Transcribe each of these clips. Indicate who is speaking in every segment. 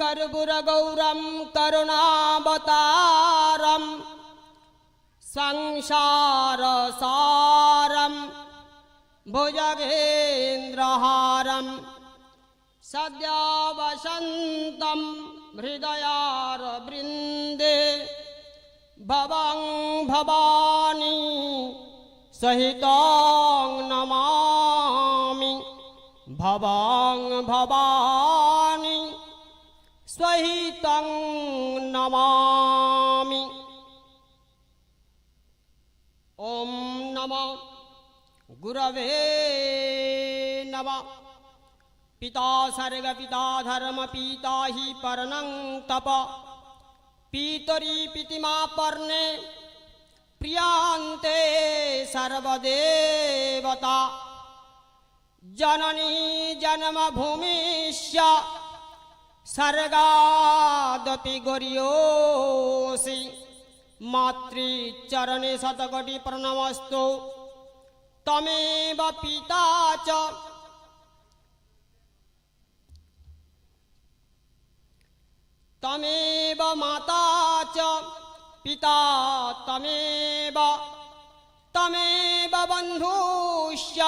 Speaker 1: कर्पूरगौरं करुणावतारं संसारसारं भुजगेन्द्रहारं सद्या वसन्तं हृदयारवृन्दे भवं भवानी सहितं नमामि भवां भवानी সহিত নমামি। ওম নম গুরবে নম। পিতা সর্গ পিতা ধর্ম পিতা হি পর্ণ তপ। পিতরি পিতিমা পর্ণে প্রিয়ান্তে সর্বদেবতা। জননী জন্মভূমিষ্য सर्गादपि गौर्योऽसि। मातृचरणे शतकोटि प्रणमस्तु तमेव पिता च। तमेव माता च। पिता तमेव। तमेव बन्धुश्च।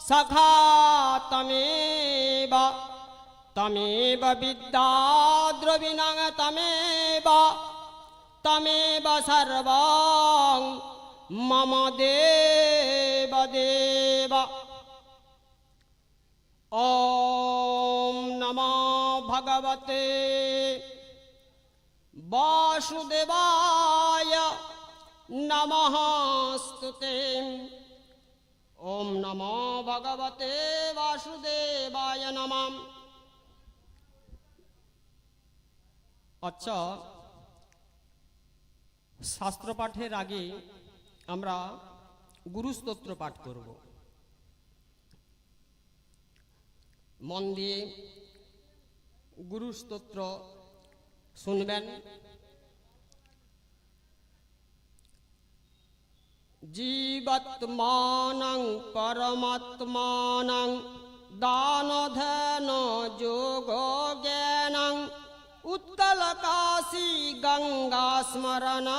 Speaker 1: सखा तमेव। তমেব বিদ্যা দ্রবিণং তমেব তমেব সর্ব মম দেব দেব ওম নমো ভগবতে বাসুদেবায় নমস্তুতে ওম নম ভগবতে বাসুদেবায় নমঃ আচ্ছা শাস্ত্র পাঠের আগে আমরা গুরুস্তোত্র পাঠ করব। মন দিয়ে গুরুস্তোত্র শুনবেন। জীবত্মানং পরমাত্মানং দানধন যোগ জ্ঞানং उत्तलकाशी गङ्गास्मरणं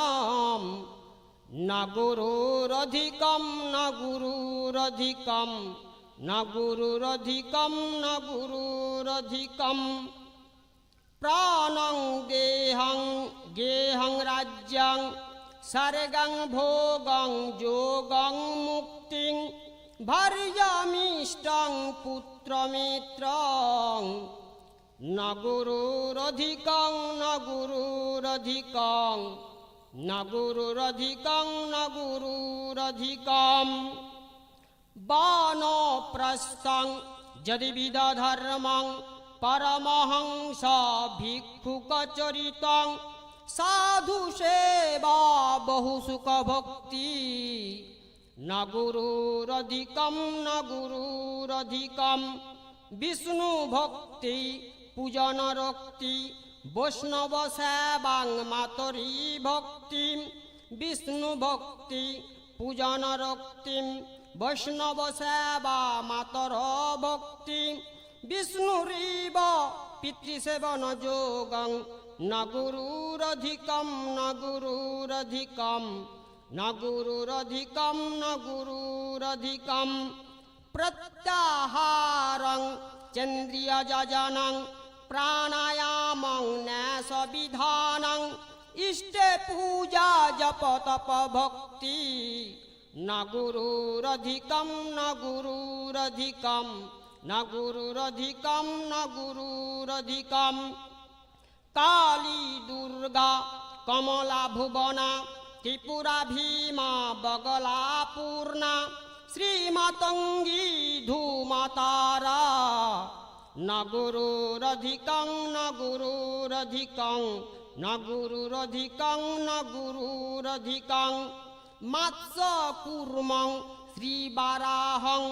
Speaker 1: न गुरुरधिकं न गुरुरधिकं न गुरुरधिकं न गुरुरधिकं प्राणं गेहं गेहं राज्यं सर्गं भोगं योगं मुक्तिं भर्यामिष्टं पुत्रमित्रं ন গুরুরধিকং ন গুরুরধিকং ন গুরুরধিকং ন গুরুরধিকম বানপ্রস্থং যদি বিদধর্মং পরমহংস ভিক্ষুকচরিতং সাধু সেবা বহু সুখ ভক্তি। ন গুরুরধিকম ন গুরুরধিকম বিষ্ণু ভক্তি পূজন রক্তি, বৈষ্ণব সেবাং মাতরি ভক্তি, বিষ্ণু ভক্তি, পূজন রক্তিম বৈষ্ণব সেবা মাতর ভক্তি, বিষ্ণুরিব পিতৃসেবন যোগং ন গুরুরধিকম ন গুরুরধিকম ন গুরুরধিকম ন গুরুরধিকম প্রত্যাহারং চন্দ্রিয়জনং প্রাণায়ামং ন্যাস বিধানং ইষ্টে পূজা জপ তপ ভক্তি ন গুরুরধিকম ন গুরুরধিকম ন গুরুরধিকম ন গুরুরধিকম কালী দুর্গা কমলা ভুবনা ত্রিপুরা ভীমা বগলা পূর্ণা শ্রীমাতঙ্গী ধূমাতারা ন গুরুরধিকং ন গুরুরধিকং ন গুরুরধিকং ন গুরুরধিকং মাৎস কুর্মং শ্রীবারাহং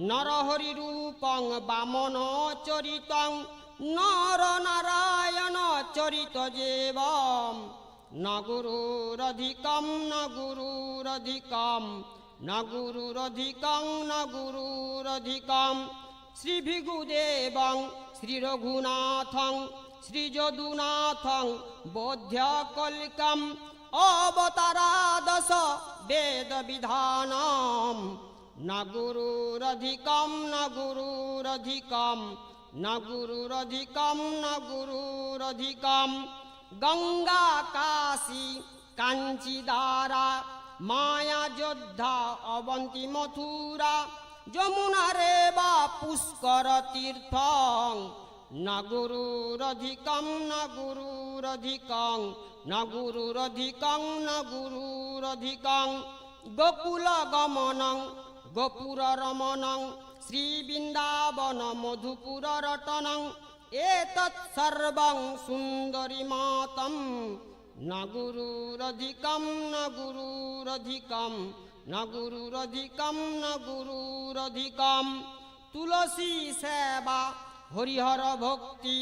Speaker 1: নরহরিরূপং বামন চরিতং নর নারায়ণ চরিত ন গুরুরধিকম ন গুরুরধিকম ন ন শ্রীভিগুদেবং শ্রীরঘুনাথং শ্রীযদুনাথং বোধ্যকলিকম অবতারাদশ বেদ বিধানম ন গুরুরধিকম ন গুরুরধিকম ন গুরুরধিকম ন গুরুরধিকম গঙ্গা কাশী কাঞ্চি দ্বারা মায়া যোদ্ধা অবন্তী মথুরা যমুনা রে বা পুষ্কর তীর্থ। ন গুরুরধিকম ন গুরুরধিকং ন গুরুরধিকং ন গুরুরধিকং গোকুল গমনং, গোপুর রমণং শ্রীবৃন্দাবন মধুপুর রটনং। এতৎসর্বং সুন্দরী মাতম। গুরুরধিকম ন গুরুরধিকম ন গুরুরধিকম ন গুরুরধিকম তুলসী সেবা, হরিহর ভক্তি,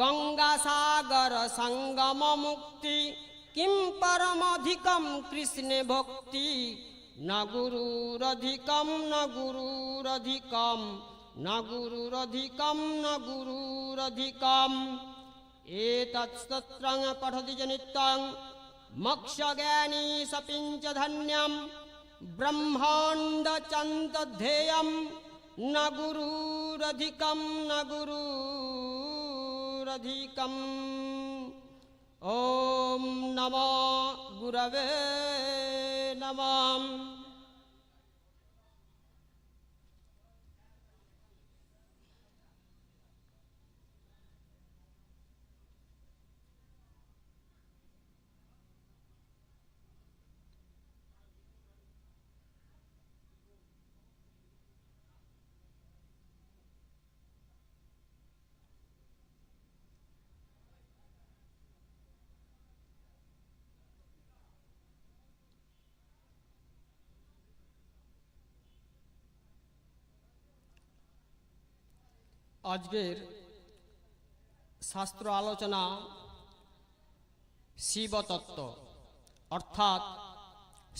Speaker 1: গঙ্গা সাগর সঙ্গম মুক্তি, কিম পরমধিকম কৃষ্ণে ভক্তি। ন গুরুরধিকম ন গুরুরধিকম ন গুরুরধিকম ন গুরুরধিকম এতৎস্তোত্রং পঠতি চ নিত্যং মোক্ষজ্ঞানী সপিঞ্চ ধন্যম। ब्रह्माण्डचन्तध्येयं न गुरुरधिकं न गुरुरधिकम् ॐ नमो गुरवे नमः আজকের শাস্ত্র আলোচনা শিবতত্ত্ব, অর্থাৎ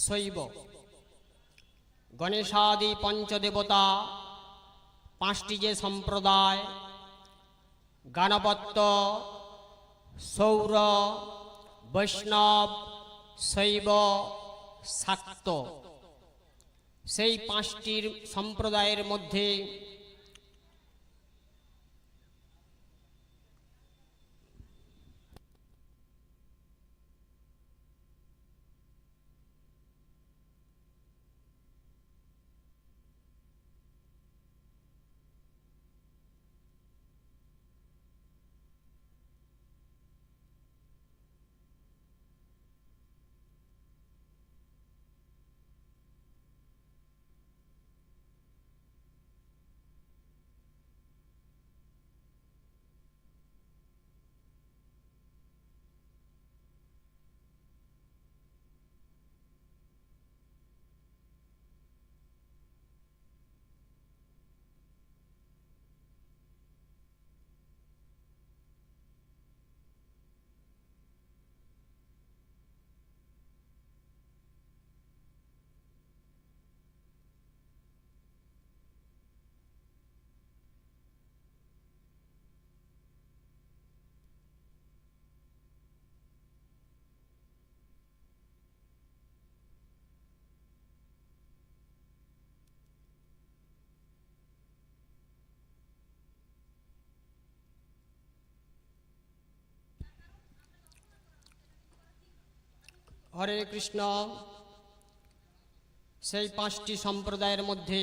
Speaker 1: শৈব। গণেশাদি পঞ্চদেবতা, পাঁচটি যে সম্প্রদায় গানপত্য সৌর, বৈষ্ণব, শৈব, শাক্ত। সেই পাঁচটির সম্প্রদায়ের মধ্যে হরে কৃষ্ণ। সেই পাঁচটি সম্প্রদায়ের মধ্যে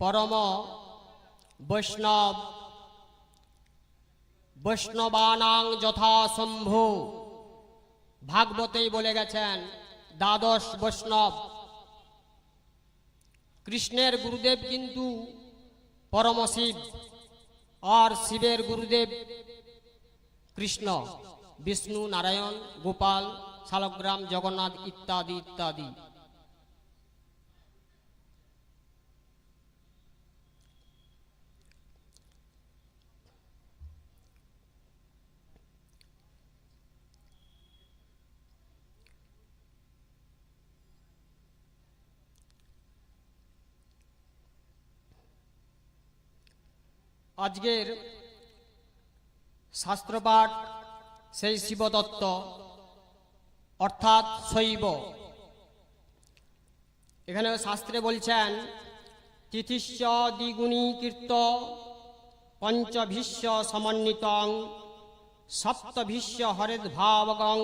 Speaker 1: পরম, বৈষ্ণব, বৈষ্ণবানাং যথাসম্ভু ভাগবতেই বলে গেছেন, দ্বাদশ বৈষ্ণব। কৃষ্ণের গুরুদেব কিন্তু পরম শিব, আর শিবের গুরুদেব কৃষ্ণ। বিষ্ণু নারায়ণ গোপাল শালগ্রাম জগন্নাথ ইত্যাদি ইত্যাদি। আজকের শাস্ত্রপাঠ সেই শিবদত্ত, অর্থাৎ শৈব। এখানে শাস্ত্রে বলছেন, তিথিশ্চ দ্বিগুণী কীর্ত পঞ্চভিষ্য সমন্বিতং সপ্তভিষ্য হরেদ্ভাবগং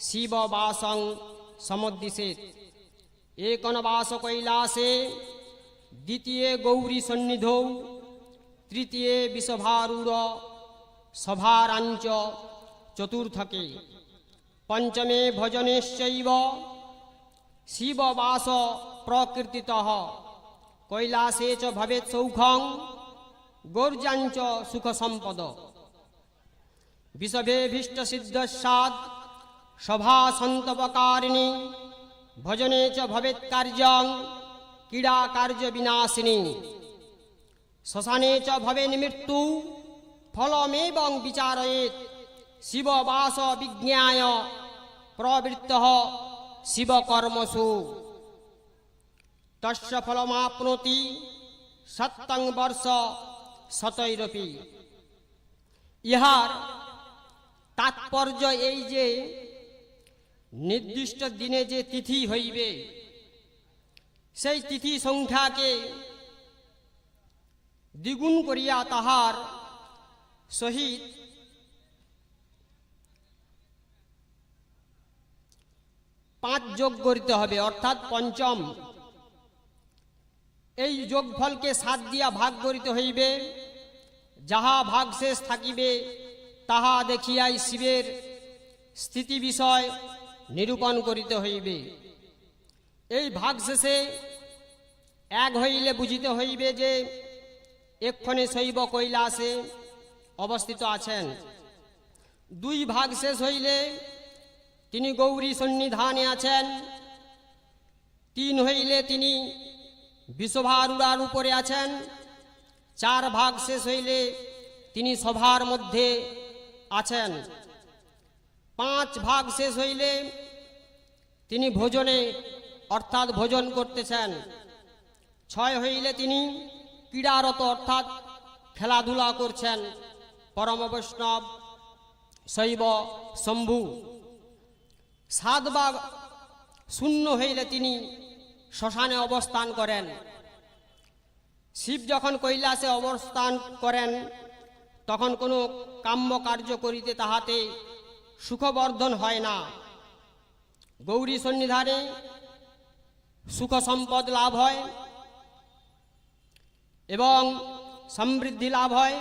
Speaker 1: শিববাসং সমদ্দিশেত একনবাস কৈলাসে দ্বিতীয় গৌরী সন্নিধৌ, তৃতীয় বিষভারূঢ় সভারাঞ্চ চতুর্থকে। পঞ্চমে ভজনেশ্চৈব, শিববাস প্রকৃতিত। কৈলাসে চ ভবেৎ সৌখং গৌর্যাঞ্চ সুখ সম্পদ বিষভেভীষ্ট সাদ সভা সন্তপকারিণী ভজনে চ ভবেৎ কার্যং ক্রীড়া কার্য বিনাশিনী শ্মশানে চ ভবেন মৃত্যু ফলমেবং বিচারয়েত শিববাস বিজ্ঞায় প্রবৃত্ত শিবকর্মসু। তস্য ফলমাপ্নোতি সত্যং বর্ষ শতৈরপি। ইহার তাৎপর্য এই যে, নির্দিষ্ট দিনে যে তিথি হইবে, সেই তিথি সংখ্যাকে দ্বিগুণ করিয়া তাহার সহিত পাঁচ যোগ করিতে হবে, অর্থাৎ পঞ্চম। এই যোগফলকে সাত দিয়া ভাগ করিতে হইবে। যাহা ভাগ শেষ থাকিবে, তাহা দেখিয়াই শিবের স্থিতি বিষয় নিরূপণ করিতে হইবে। এই ভাগ শেষে এক হইলে বুঝিতে হইবে যে, এক্ষণে শৈব কৈলাসে অবস্থিত আছেন। দুই ভাগ শেষ হইলে তিনি গৌরী সন্নিধানে আছেন। তিন হইলে তিনি বিশ্বভারুড়ার উপরে আছেন। চার ভাগ শেষ হইলে তিনি সভার মধ্যে আছেন। পাঁচ ভাগ শেষ হইলে তিনি ভোজনে, অর্থাৎ ভোজন করতেছেন। ছয় হইলে তিনি ক্রীড়ারত, অর্থাৎ খেলাধুলা করছেন। পরম বৈষ্ণব শৈব, শম্ভু। সাত ভাগ শূন্য হইলে তিনি শ্মশানে অবস্থান করেন। শিব যখন কৈলাসে অবস্থান করেন, তখন কোনো কাম্য কার্য করিতে তাহাতে সুখবর্ধন হয় না। গৌরী সন্নিধানে সুখ সম্পদ লাভ হয় এবং সমৃদ্ধি লাভ হয়।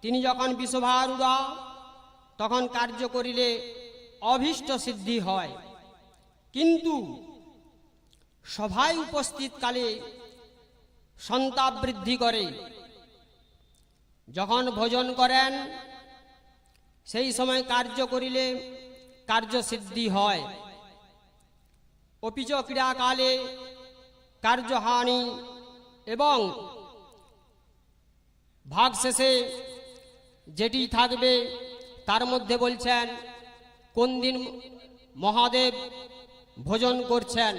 Speaker 1: তিনি যখন বিশ্বভারুড়া, তখন কার্য করিলে অভীষ্ট সিদ্ধি হয়। কিন্তু সভায় উপস্থিত কালে সন্তাপ বৃদ্ধি করে। যখন ভোজন করেন, সেই সময় কার্য করিলে কার্য সিদ্ধি হয়। অপিচ ক্রীড়াকালে কার্যহানি এবং ভাগ শেষে যেটি থাকবে, তার মধ্যে বলছেন কোন দিন মহাদেব ভোজন করছেন?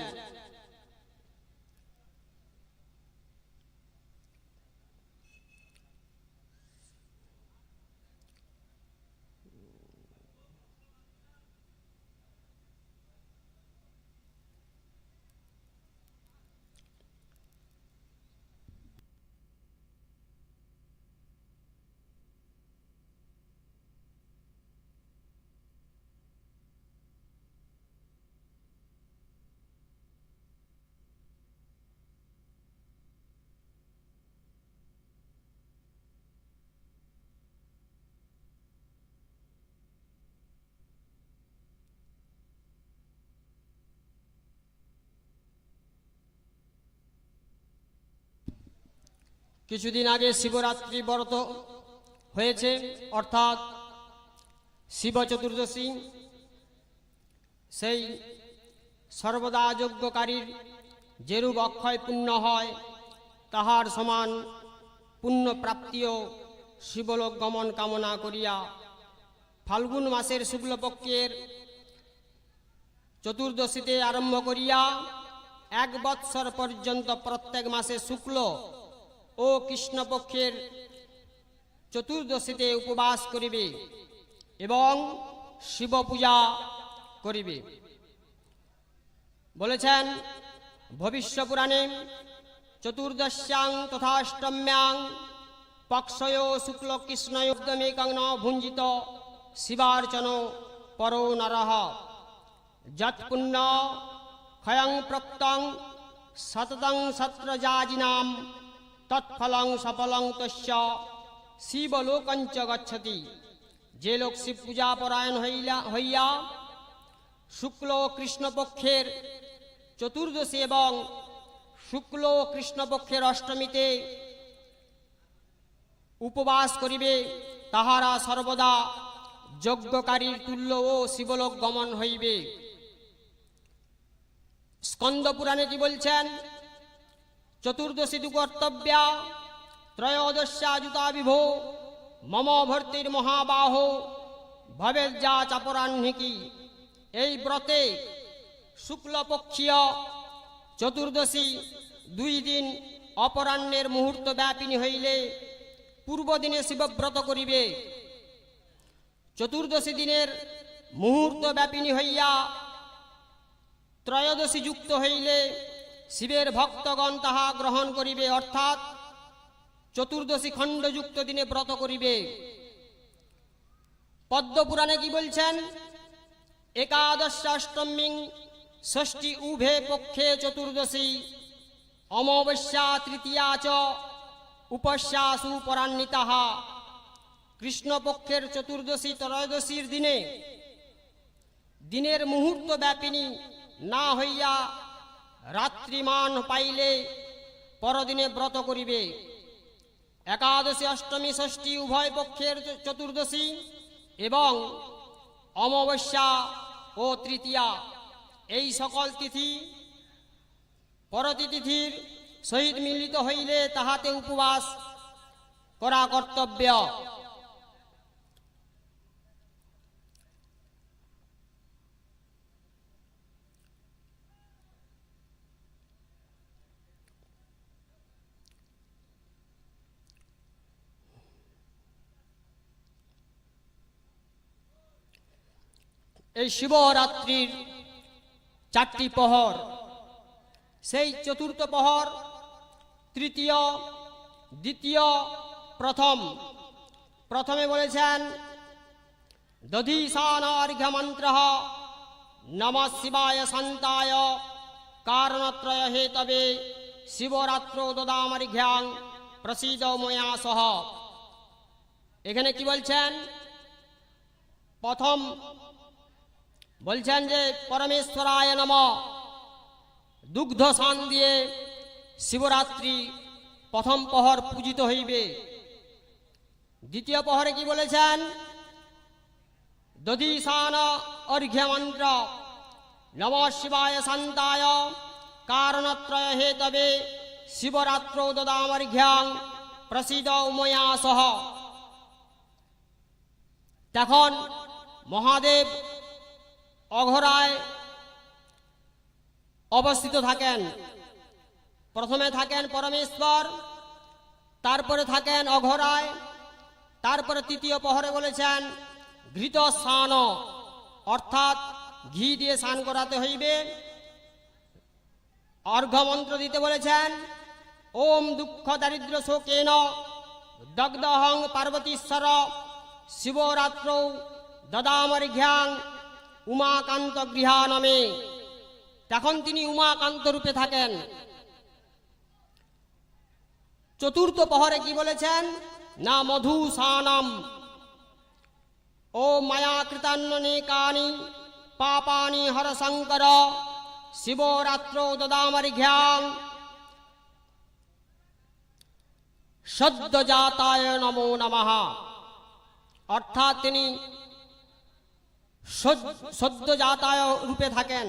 Speaker 1: কিছুদিন আগে শিবরাত্রি ব্রত হয়েছে, অর্থাৎ শিব চতুর্দশী। সেই সর্বদা যজ্ঞকারীর যেরূপ অক্ষয় পুণ্য হয়, তাহার সমান পুণ্য প্রাপ্তিও শিবলোক গমন কামনা করিয়া ফাল্গুন মাসের শুক্লপক্ষের চতুর্দশীতে আরম্ভ করিয়া এক বৎসর পর্যন্ত প্রত্যেক মাসে শুক্ল ও কৃষ্ণপক্ষের চতুর্দশীতে উপবাস করিবে এবং শিব পূজা করিবে। বলেছেন ভবিষ্য পুরাণে চতুর্দশ্যাং তথাষ্টম্যাং পক্ষয় শুক্ল কৃষ্ণয়োগমে কগ্ন ভুঞ্জিত শিবার্চন পরো নরহ যৎপুণ্য ক্ষয়ং প্রক্তং সততং সত্রজাজিনাম তৎফলং সফলং তস্য। শিবলোকঞ্চ গচ্ছতি। যে লোক শিব পূজা পরায়ণ হইলা, হইয়া শুক্ল কৃষ্ণপক্ষের চতুর্দশী এবং শুক্ল ও কৃষ্ণপক্ষের অষ্টমীতে উপবাস করিবে, তাহারা সর্বদা যজ্ঞকারীর তুল্য ও শিবলোক গমন হইবে। স্কন্দ পুরাণে কি বলছেন? চতুর্দশী দু কর্তব্যা ত্রয়োদশ্যাযুতা বিভো মম ভর্তির মহাবাহ ভবেজ্জা চাপরাহ্নিকি। এই ব্রতে শুক্লপক্ষীয় চতুর্দশী দুই দিন অপরাহ্নের মুহূর্ত ব্যাপিনী হইলে পূর্ব দিনে শিবব্রত করিবে। চতুর্দশী দিনের মুহূর্ত ব্যাপিনী হইয়া ত্রয়োদশী যুক্ত হইলে শিবের ভক্তগণ তাহা গ্রহণ করিবে, অর্থাৎ চতুর্দশী খণ্ডযুক্ত দিনে ব্রত করিবে। পদ্মপুরাণে কি বলছেন? একাদশাষ্টমী ষষ্ঠী উভে পক্ষে চতুর্দশী, অমাবস্যা তৃতীয়া চ উপস্যাসু পরান্বিতাহ কৃষ্ণপক্ষের চতুর্দশী ত্রয়োদশীর দিনে, দিনের মুহূর্ত ব্যাপিনী না হইয়া রাত্রিমান পাইলে পরদিনে ব্রত করিবে। একাদশী, অষ্টমী, ষষ্ঠী উভয় পক্ষের চতুর্দশী এবং অমাবস্যা ও তৃতীয়া। এই সকল তিথি পরতি তিথির সহিত মিলিত হইলে তাহাতে উপবাস করা কর্তব্য। এই শিবরাত্রির চারটি প্রহর। সেই চতুর্থ প্রহর, তৃতীয়, দ্বিতীয়, প্রথম। প্রথমে বলেছেন দধিসানার্ঘ্যমন্ত্র নম শিবায় শান্তায়। কারণত্রয় হেতবে শিবরাত্র দদামর্ঘ্যাং প্রসিদ ময়া সহ। এখানে কি বলছেন? প্রথম বলছেন যে পরমেশ্বরায় নম। দুগ্ধ সান দিয়ে শিবরাত্রি প্রথম প্রহর পূজিত হইবে। দ্বিতীয় প্রহরে কি বলেছেন? দধিসান অর্ঘ্য মন্ত্র নম শিবায় শান্তায়। কারণত্রয় হে তবে শিবরাত্র দদামর্ঘ্যাং প্রসিদ উময়া সহ। তখন মহাদেব অঘরায় অবস্থিত থাকেন। প্রথমে থাকেন পরমেশ্বর, তারপরে থাকেন অঘরায়, তারপরে তৃতীয় প্রহরে বলেছেন ঘৃত স্নান, অর্থাৎ ঘি দিয়ে স্নান করাতে হইবে। অর্ঘ্যমন্ত্র দিতে বলেছেন, ওম দুঃখ দারিদ্র শোকেন, দগ্ধহং পার্বতীশ্বর, শিবরাত্র দদামর্ঘ্যাং উমাকান্ত গৃহা নামে। তখন তিনি উমাকান্ত রূপে থাকেন। চতুর্থ প্রহরে কি বলেছেন? না মধুসানম। ও মায়া কৃতান্ননেকানি পাপানি হর শঙ্কর শিবরাত্র দদামর্ঘ্যাং সদ্যজাতায় নমো নমঃ। অর্থাৎ তিনি সদ্যজাতায় রূপে থাকেন।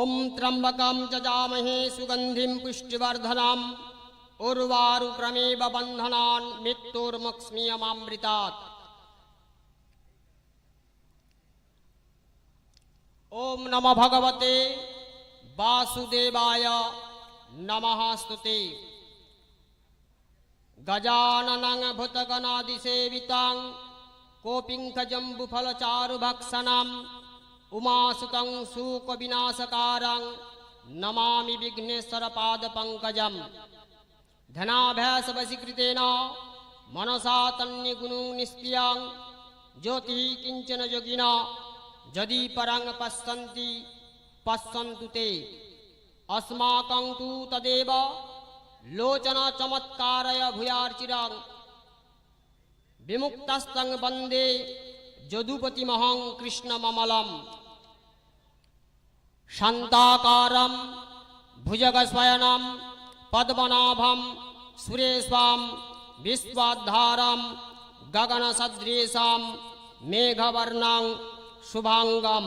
Speaker 1: ॐ त्र्यम्बकं जजामहे सुगन्धिं पुष्टिवर्धनम् उर्वारुक्रमेव बन्धनान् मृत्युर्मुक्ष्मीयमामृतात् ॐ नमः भगवते वासुदेवाय नमः स्तुते। गजाननं भूतगणादिसेवितां कोपिङ्कजम्बुफलचारुभक्षणम् উমাসুতং সুকবিনাশকারং নমামি বিঘ্নেশ্বর পাদ পঙ্কজম ধনাভ্যাস বশীকৃতে মনসা তন্নি গুণু নিষ্ক্রিয়াং জ্যোতি কিঞ্চন যোগিন যদি পরং পশ্যন্তি পশ্যন্তু তে অস্মাকং তু তদেব লোচন চমৎকারয় ভূয়ার্চিরাং বিমুক্তস্তং বন্দে যদুপতি মহং কৃষ্ণ মমলম शान्ताकारं भुजगस्वयनं पद्मनाभं सुरेश्वां विश्वाद्धारं गगनसदृशां मेघवर्णं शुभाङ्गं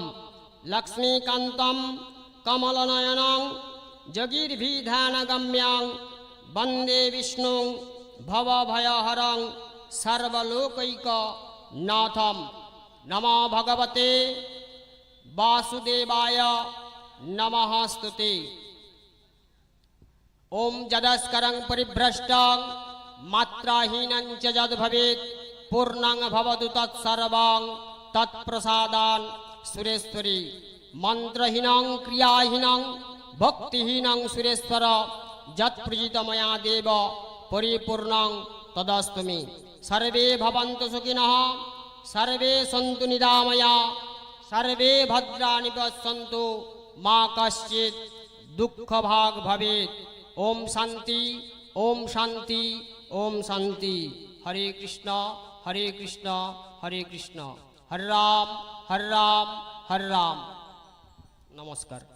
Speaker 1: लक्ष्मीकान्तं कमलनयनं जगीर्भिधानगम्यां वन्दे विष्णुं भवभयहरं सर्वलोकैकनाथं नमो भगवते वासुदेवाय नमः स्तुते ॐ जदस्करं परिभ्रष्टं मात्राहीनं च यद्भवेत् पूर्णं भवतु तत्सर्वं तत्प्रसादान् सुरेश्वरी मन्त्रहीनं क्रियाहीनं भक्तिहीनं सुरेश्वर यत्प्रजित मया देव परिपूर्णं तदस्तु मे सर्वे भवन्तु सुखिनः सर्वे सन्तु निरामया सर्वे भद्राणि पश्यन्तु মা কশ্চিৎ দুঃখভাগ ভবেত ওম শান্তি ওম শান্তি ওম শান্তি। হরে কৃষ্ণ হরে কৃষ্ণ হরে কৃষ্ণ। হর রাম হর রাম হর রাম। নমস্কার।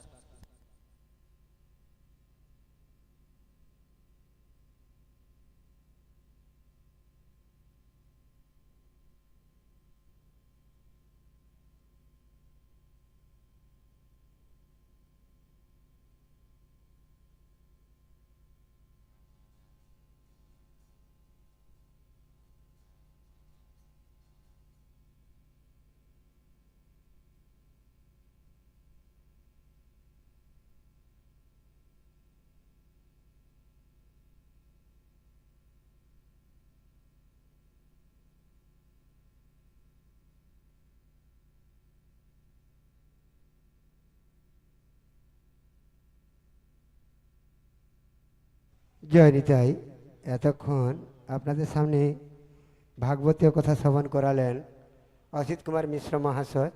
Speaker 2: জয় নিতাই এতক্ষণ আপনাদের সামনে ভাগবতীয় কথা শ্রবণ করালেন অসিত কুমার মিশ্র মহাশয়।